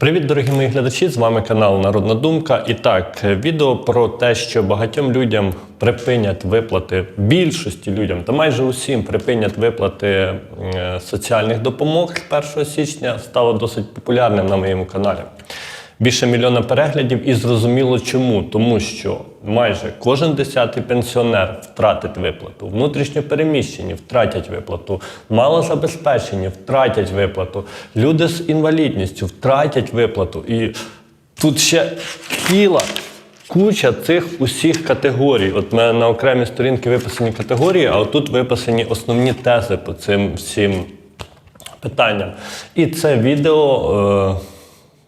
Привіт, дорогі мої глядачі! З вами канал Народна Думка. І так, відео про те, що багатьом людям припинять виплати, більшості людям, та майже усім припинять виплати е, соціальних допомог з 1 січня, стало досить популярним на моєму каналі. Більше мільйона переглядів, і зрозуміло чому. Тому що майже кожен десятий пенсіонер втратить виплату, внутрішньопереміщені втратять виплату, малозабезпечені втратять виплату, люди з інвалідністю втратять виплату. І тут ще ціла куча цих усіх категорій. От мене на окремі сторінки виписані категорії, а отут виписані основні тези по цим всім питанням. І це відео. Е-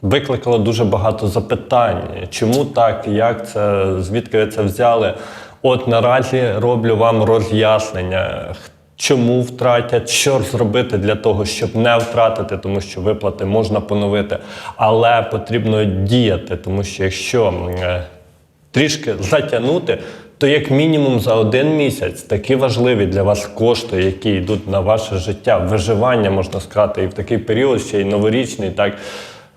викликало дуже багато запитань. Чому так, як це, звідки ви це взяли? От наразі роблю вам роз'яснення. Чому втратять, що зробити для того, щоб не втратити, тому що виплати можна поновити, але потрібно діяти, тому що якщо е, трішки затягнути, то як мінімум за один місяць такі важливі для вас кошти, які йдуть на ваше життя, виживання можна сказати, і в такий період ще й новорічний, так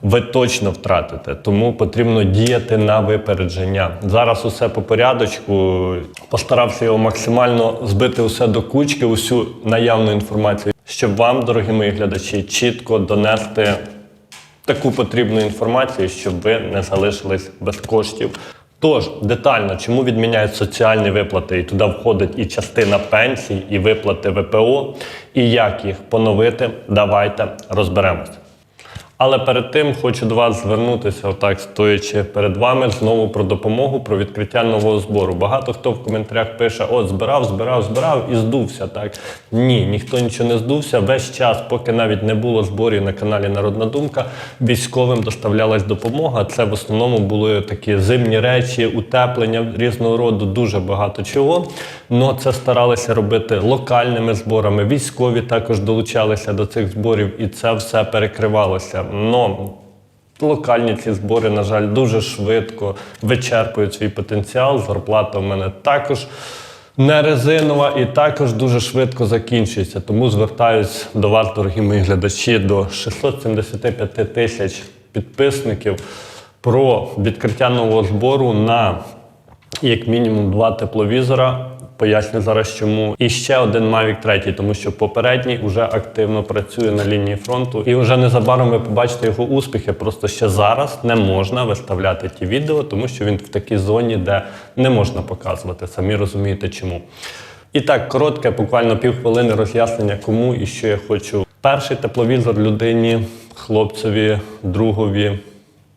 ви точно втратите. Тому потрібно діяти на випередження. Зараз усе по порядочку. Постарався його максимально збити усе до кучки, усю наявну інформацію, щоб вам, дорогі мої глядачі, чітко донести таку потрібну інформацію, щоб ви не залишились без коштів. Тож детально, чому відміняють соціальні виплати, і туди входить і частина пенсій, і виплати ВПО, і як їх поновити, давайте розберемося. Але перед тим хочу до вас звернутися, отак стоячи перед вами, знову про допомогу, про відкриття нового збору. Багато хто в коментарях пише: от збирав, збирав, збирав і здувся. Так ні, ніхто нічого не здувся. Весь час, поки навіть не було зборів на каналі Народна Думка, військовим доставлялась допомога. Це в основному були такі зимні речі, утеплення різного роду, дуже багато чого. Но це старалися робити локальними зборами. Військові також долучалися до цих зборів, і це все перекривалося. Но локальні ці збори, на жаль, дуже швидко вичерпують свій потенціал. Зарплата в мене також не резинова і також дуже швидко закінчується. Тому звертаюсь до вас, дорогі мої глядачі, до 675 тисяч підписників про відкриття нового збору на як мінімум два тепловізора. Поясню зараз чому. І ще один Mavic 3, тому що попередній вже активно працює на лінії фронту. І вже незабаром ви побачите його успіхи. Просто ще зараз не можна виставляти ті відео, тому що він в такій зоні, де не можна показувати. Самі розумієте чому. І так, коротке, буквально півхвилини роз'яснення, кому і що я хочу. Перший тепловізор людині, хлопцеві, другові.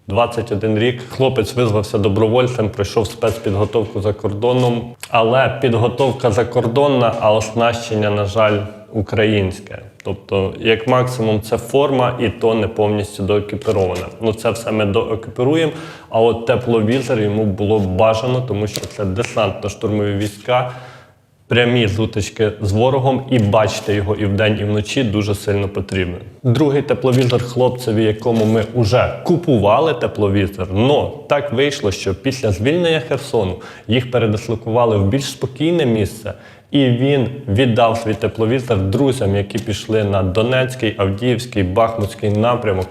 21 рік хлопець визвався добровольцем, пройшов спецпідготовку за кордоном, але підготовка закордонна, а оснащення, на жаль, українське. Тобто, як максимум, це форма, і то не повністю доекіпірована. Ну це все ми доекіпіруємо. А от тепловізор йому було бажано, тому що це десантно-штурмові війська. Прямі зутички з ворогом і бачити його і вдень, і вночі дуже сильно потрібно. Другий тепловізор хлопцеві, якому ми вже купували тепловізор. Но так вийшло, що після звільнення Херсону їх передислокували в більш спокійне місце, і він віддав свій тепловізор друзям, які пішли на Донецький, Авдіївський, Бахмутський напрямок.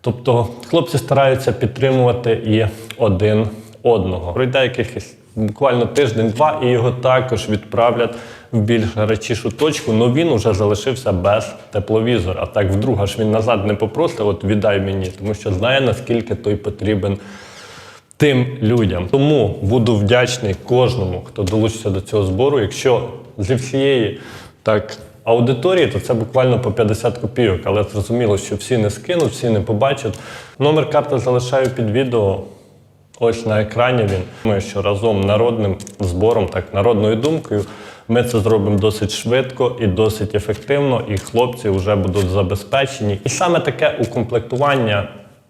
Тобто хлопці стараються підтримувати і один одного. Пройде якихось буквально тиждень-два, і його також відправлять в більш гарячішу точку. але він уже залишився без тепловізора. Так вдруге ж він назад не попросить, от віддай мені, тому що знає наскільки той потрібен. Тим людям тому буду вдячний кожному, хто долучиться до цього збору. Якщо зі всієї так аудиторії, то це буквально по 50 копійок. Але зрозуміло, що всі не скинуть, всі не побачать. Номер карти залишаю під відео. Ось на екрані він. Думаю, що разом народним збором, так народною думкою, ми це зробимо досить швидко і досить ефективно, і хлопці вже будуть забезпечені. І саме таке укомплектування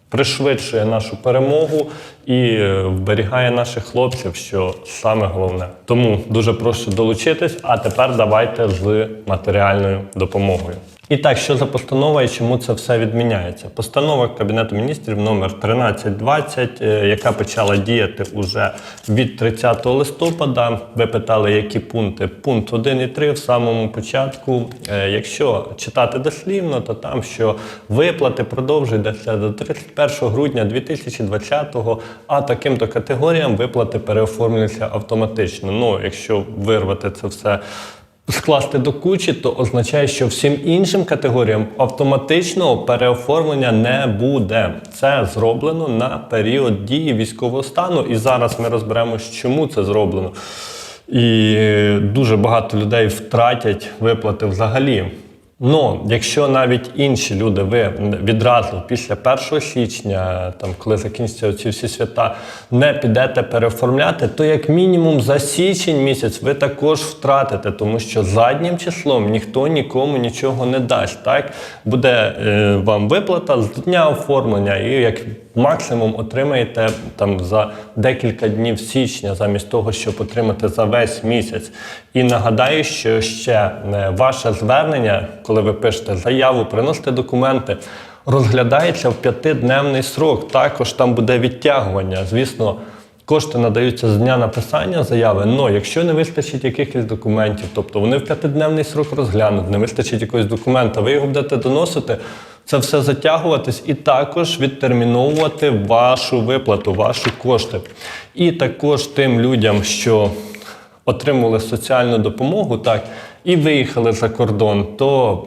пришвидшує нашу перемогу і е, вберігає наших хлопців, що саме головне. Тому дуже прошу долучитись. А тепер давайте з матеріальною допомогою. І так, що за постанова і чому це все відміняється? Постанова Кабінету міністрів номер 1320, е, яка почала діяти уже від 30 листопада. Ви питали, які пункти? Пункт 1 і 3 в самому початку. Е, Якщо читати дослівно, то там, що виплати продовжуються до 31 грудня 2020-го, а таким-то категоріям виплати переоформлюються автоматично. Ну, якщо вирвати це все скласти до кучі, то означає, що всім іншим категоріям автоматичного переоформлення не буде. Це зроблено на період дії військового стану. І зараз ми розберемося, чому це зроблено. І дуже багато людей втратять виплати взагалі. Ну, якщо навіть інші люди, ви відразу після 1 січня, там коли закінчаться ці всі свята, не підете переоформляти, то як мінімум за січень місяць ви також втратите, тому що заднім числом ніхто нікому нічого не дасть. Так буде е, вам виплата з дня оформлення, і як максимум отримаєте там за декілька днів січня, замість того, щоб отримати за весь місяць. І нагадаю, що ще е, ваше звернення, коли ви пишете заяву, приносите документи, розглядається в п'ятидневний срок. Також там буде відтягування. Звісно. Кошти надаються з дня написання заяви, але якщо не вистачить якихось документів, тобто вони в п'ятидневний срок розглянуть, не вистачить якогось документа, ви його будете доносити, це все затягуватись і також відтерміновувати вашу виплату, ваші кошти. І також тим людям, що отримали соціальну допомогу, так, і виїхали за кордон, то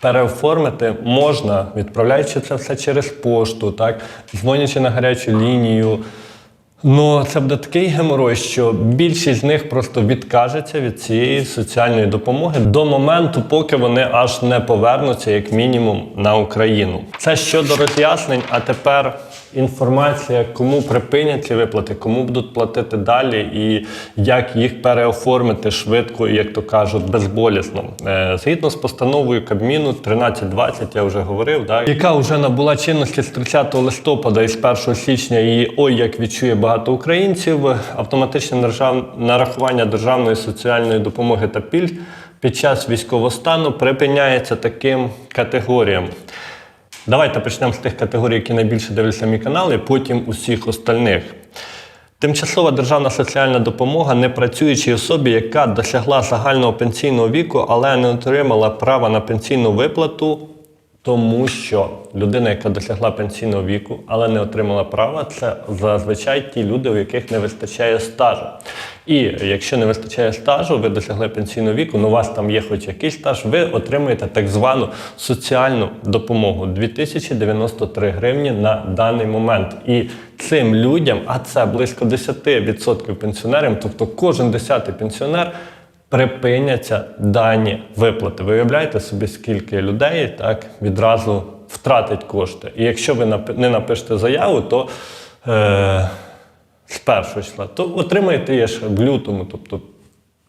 переоформити можна, відправляючи це все через пошту, так, дзвонячи на гарячу лінію. Ну, це буде такий геморой, що більшість з них просто відкажеться від цієї соціальної допомоги до моменту, поки вони аж не повернуться, як мінімум, на Україну. Це щодо роз'яснень. А тепер інформація, кому припинять ці виплати, кому будуть платити далі, і як їх переоформити швидко, і, як то кажуть, безболісно. Е, Згідно з постановою Кабміну 1320, я вже говорив, да, яка вже набула чинності з 30 листопада і з 1 січня її ой як відчує багато українців. Автоматичне держав... нарахування державної соціальної допомоги та пільг під час військового стану припиняється таким категоріям. Давайте почнемо з тих категорій, які найбільше дивляться мій канал, і потім усіх остальних. Тимчасова державна соціальна допомога непрацюючій особі, яка досягла загального пенсійного віку, але не отримала права на пенсійну виплату, тому що людина, яка досягла пенсійного віку, але не отримала права, це зазвичай ті люди, у яких не вистачає стажу. І якщо не вистачає стажу, ви досягли пенсійного віку, ну у вас там є хоч якийсь стаж, ви отримуєте так звану соціальну допомогу 2093 гривні на даний момент. І цим людям, а це близько 10% пенсіонерів, тобто кожен десятий пенсіонер. Припиняться дані виплати. Ви уявляєте собі, скільки людей так відразу втратить кошти. І якщо ви не напишете заяву, то е, з першого числа, то отримаєте її ж в лютому, тобто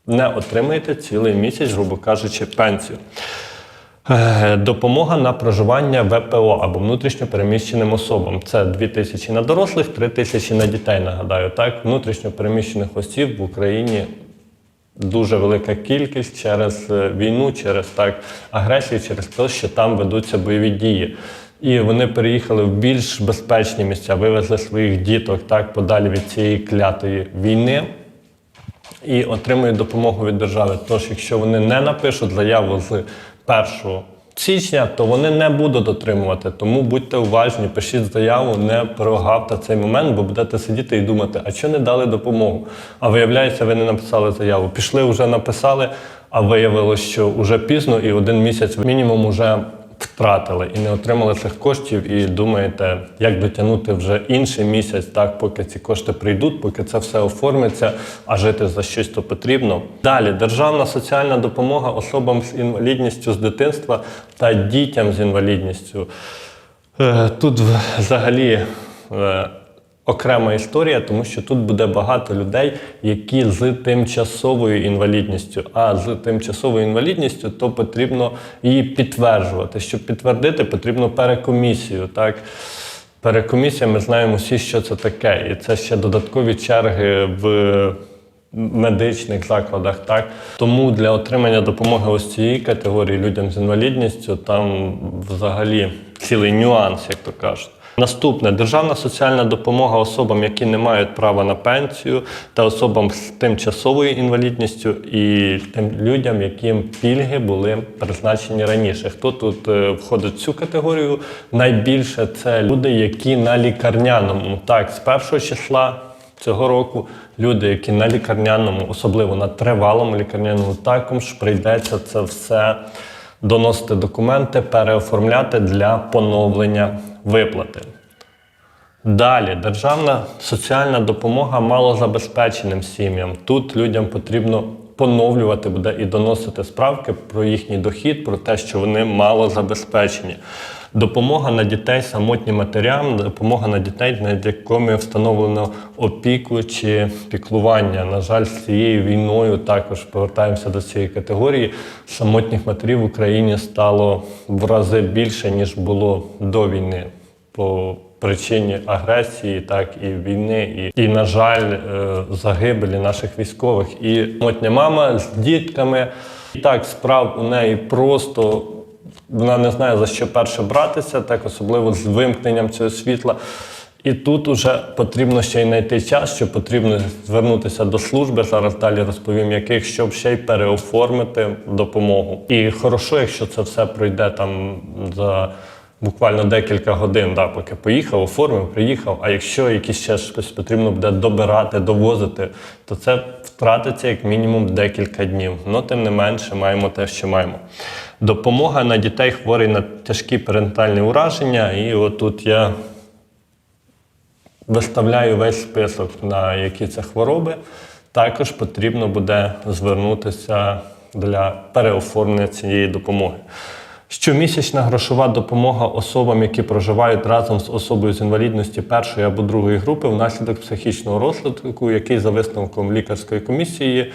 не отримаєте цілий місяць, грубо кажучи, пенсію. Е, Допомога на проживання ВПО або внутрішньо переміщеним особам. Це 2 тисячі на дорослих, 3 тисячі на дітей. Нагадаю, так внутрішньо переміщених осіб в Україні дуже велика кількість через е, війну, через так агресію, через те, що там ведуться бойові дії. І вони переїхали в більш безпечні місця, вивезли своїх діток так подалі від цієї клятої війни і отримують допомогу від держави. Тож, якщо вони не напишуть заяву з 1 січня, то вони не будуть отримувати. Тому будьте уважні, пишіть заяву, не прогавте цей момент, бо будете сидіти і думати, а що не дали допомогу? А виявляється, ви не написали заяву. Пішли, вже написали, а виявилось, що вже пізно і один місяць мінімум вже втратили і не отримали цих коштів, і думаєте, як дотягнути вже інший місяць, так поки ці кошти прийдуть, поки це все оформиться, а жити за щось то потрібно. Далі державна соціальна допомога особам з інвалідністю з дитинства та дітям з інвалідністю. Е, Тут взагалі. Окрема історія, тому що тут буде багато людей, які з тимчасовою інвалідністю. А з тимчасовою інвалідністю то потрібно її підтверджувати. Щоб підтвердити, потрібно перекомісію. Так? Перекомісія, ми знаємо всі, що це таке. І це ще додаткові черги в медичних закладах. Так тому для отримання допомоги ось цієї категорії людям з інвалідністю там взагалі цілий нюанс, як то кажуть. Наступне державна соціальна допомога особам, які не мають права на пенсію, та особам з тимчасовою інвалідністю, і тим людям, яким пільги були призначені раніше. Хто тут е, входить в цю категорію? Найбільше це люди, які на лікарняному. Так, з першого числа цього року люди, які на лікарняному, особливо на тривалому лікарняному, також прийдеться це все доносити документи, переоформляти для поновлення виплати. Далі, державна соціальна допомога малозабезпеченим сім'ям. Тут людям потрібно поновлювати буде і доносити справки про їхній дохід, про те, що вони малозабезпечені. Допомога на дітей самотнім матерям, допомога на дітей, над якими встановлено опіку чи піклування. На жаль, з цією війною також повертаємося до цієї категорії. Самотніх матерів в Україні стало в рази більше, ніж було до війни. По причині агресії, так і війни, і, і на жаль, е, загибелі наших військових. І самотня мама з дітками. І так, справ у неї просто вона не знає за що перше братися, так особливо з вимкненням цього світла. І тут уже потрібно ще й знайти час, що потрібно звернутися до служби. Зараз далі розповім, яких, щоб ще й переоформити допомогу. І хорошо, якщо це все пройде там за буквально декілька годин, да, поки поїхав, оформив, приїхав. А якщо якісь ще щось потрібно буде добирати, довозити, то це втратиться як мінімум декілька днів. Ну, тим не менше, маємо те, що маємо. Допомога на дітей хворих на тяжкі парентальні ураження. І отут я виставляю весь список, на які це хвороби. Також потрібно буде звернутися для переоформлення цієї допомоги. Щомісячна грошова допомога особам, які проживають разом з особою з інвалідності першої або другої групи внаслідок психічного розладку, який за висновком лікарської комісії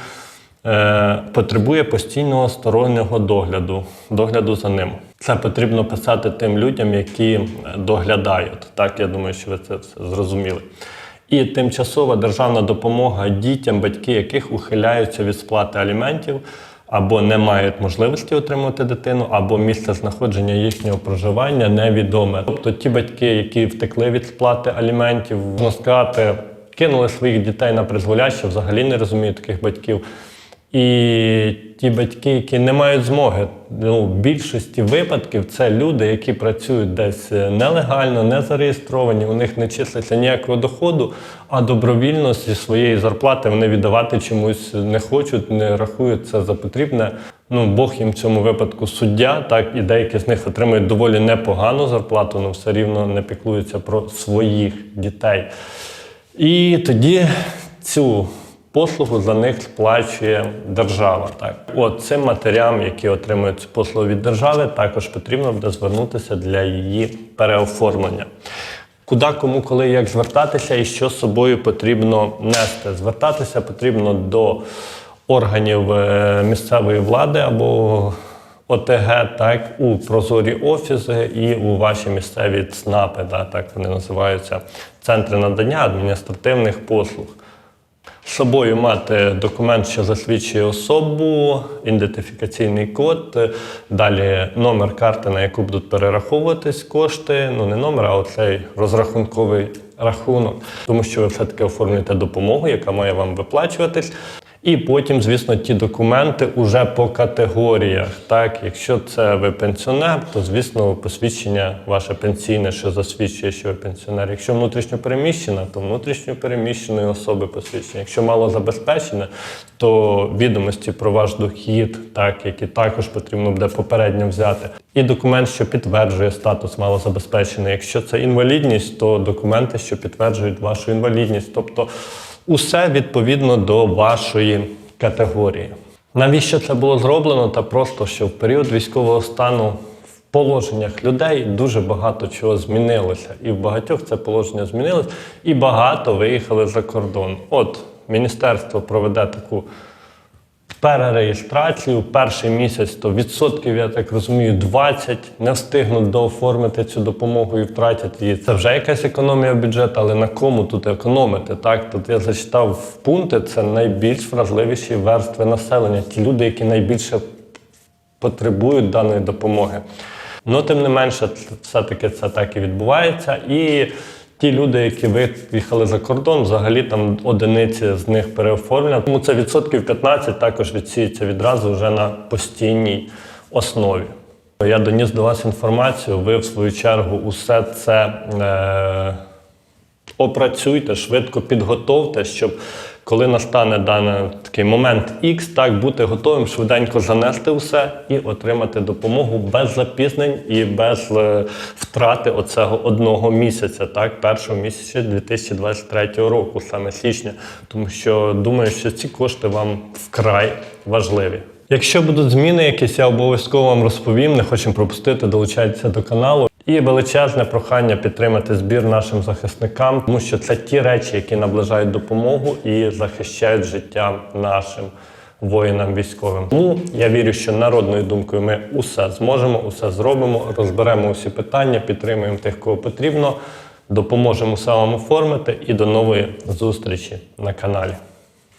е, потребує постійного стороннього догляду, догляду за ним. Це потрібно писати тим людям, які доглядають. Так, я думаю, що ви це все зрозуміли. І тимчасова державна допомога дітям, батьки яких ухиляються від сплати аліментів або не мають можливості отримати дитину, або місце знаходження їхнього проживання невідоме. Тобто ті батьки, які втекли від сплати аліментів, сказати, кинули своїх дітей на призволяще, взагалі не розумію таких батьків. І ті батьки, які не мають змоги, ну, в більшості випадків це люди, які працюють десь нелегально, не зареєстровані, у них не числиться ніякого доходу, а добровільно зі своєї зарплати вони віддавати чомусь не хочуть, не рахують це за потрібне. Ну, Бог їм в цьому випадку суддя, так і деякі з них отримують доволі непогану зарплату, але все рівно не піклуються про своїх дітей. І тоді цю послугу за них сплачує держава. Так, от цим матерям, які отримують цю послугу від держави, також потрібно буде звернутися для її переоформлення. Куди, кому, коли, як звертатися і що з собою потрібно нести? Звертатися потрібно до органів е, місцевої влади або ОТГ, так, у прозорі офіси і у ваші місцеві ЦНАПи, да, так вони називаються, центри надання адміністративних послуг. Собою мати документ, що засвідчує особу, ідентифікаційний код, е, далі номер карти, на яку будуть перераховуватись кошти. Ну не номер, а оцей розрахунковий рахунок, тому що ви все-таки оформлюєте допомогу, яка має вам виплачуватись. І потім, звісно, ті документи уже по категоріях. Так, якщо це ви пенсіонер, то звісно посвідчення ваше пенсійне, що засвідчує, що ви пенсіонер. Якщо внутрішньо переміщена, то внутрішньо переміщеної особи посвідчення. Якщо мало забезпечене, то відомості про ваш дохід, так які також потрібно буде попередньо взяти. І документ, що підтверджує статус малозабезпечений. Якщо це інвалідність, то документи, що підтверджують вашу інвалідність. Тобто Усе відповідно до вашої категорії. Навіщо це було зроблено? Та просто що в період військового стану в положеннях людей дуже багато чого змінилося. І в багатьох це положення змінилось, і багато виїхали за кордон. От міністерство проведе таку перереєстрацію. Перший місяць то відсотків, я так розумію, 20 не встигнуть дооформити цю допомогу і втратять її. Це вже якась економія бюджету, але на кому тут економити? Так, тут я зачитав в пункти, це найбільш вразливіші верстви населення, ті люди, які найбільше потребують даної допомоги. Ну, тим не менше, все-таки це так і відбувається. І ті люди, які виїхали за кордон, взагалі там одиниці з них переоформлять. Тому це відсотків 15 також відсіється відразу вже на постійній основі. Я доніс до вас інформацію, ви в свою чергу усе це е, опрацюйте, швидко підготовте, щоб коли настане даний такий момент X, так бути готовим швиденько занести все і отримати допомогу без запізнень і без е, втрати оцього одного місяця, так, першого місяця 2023 року, саме січня. Тому що думаю, що ці кошти вам вкрай важливі. Якщо будуть зміни якісь, я обов'язково вам розповім. Не хочемо пропустити, долучайтеся до каналу. І величезне прохання підтримати збір нашим захисникам, тому що це ті речі, які наближають допомогу і захищають життя нашим воїнам військовим. Тому я вірю, що народною думкою ми усе зможемо, усе зробимо, розберемо усі питання, підтримуємо тих, кого потрібно, допоможемо все оформити. І до нової зустрічі на каналі.